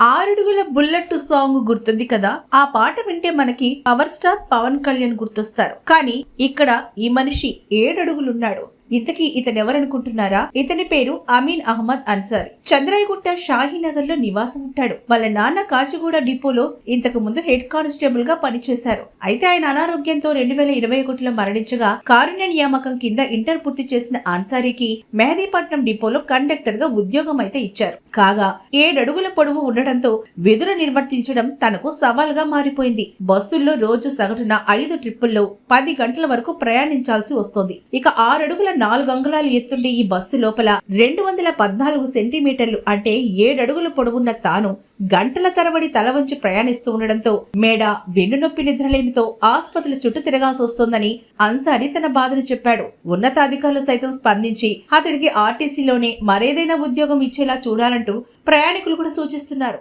ఆరడుగుల bullet song గుర్తుంది కదా? ఆ పాట వింటే మనకి పవర్ స్టార్ పవన్ కళ్యాణ్ గుర్తొస్తారు. కానీ ఇక్కడ ఈ మనిషి ఏడడుగులున్నాడు. ఇంతకీ ఇతను ఎవరనుకుంటున్నారా? ఇతని పేరు అమీన్ అహ్మద్ అన్సారీ. చంద్రాయగుట్ట షాహీనగర్లో నివాసం ఉంటాడు. వాళ్ళ నాన్న కాచిగూడ డిపోలో ఇంతకు ముందు హెడ్ కానిస్టేబుల్గా పనిచేశారు. అయితే ఆయన అనారోగ్యంతో రెండు వేల ఇరవై ఒకటిలో మరణించగా కారుణ్య నియామకం కింద ఇంటర్ పూర్తి చేసిన అన్సారీకి మెహదీపట్నం డిపోలో కండక్టర్గా ఉద్యోగం అయితే ఇచ్చారు. కాగా ఏడడుగుల పొడవు ఉండడంతో విధులు నిర్వర్తించడం తనకు సవాల్గా మారిపోయింది. బస్సుల్లో రోజు సగటున ఐదు ట్రిప్పుల్లో పది గంటల వరకు ప్రయాణించాల్సి వస్తోంది. ఇక ఆరడుగుల నాలుగు అంగుళాలు ఎత్తుండే ఈ బస్సు లోపల రెండు వందల పద్నాలుగు సెంటీమీటర్లు అంటే ఏడడుగుల పొడవున్న తాను గంటల తరబడి తల వంచి ప్రయాణిస్తూ ఉండడంతో మేడ వెన్నునొప్పి నిద్రలేమితో ఆసుపత్రుల చుట్టూ తిరగాల్సి వస్తోందని అన్సారీ తన బాధను చెప్పాడు. ఉన్నతాధికారులు సైతం స్పందించి అతడికి ఆర్టీసీలోనే మరేదైనా ఉద్యోగం ఇచ్చేలా చూడాలంటూ ప్రయాణికులు కూడా సూచిస్తున్నారు.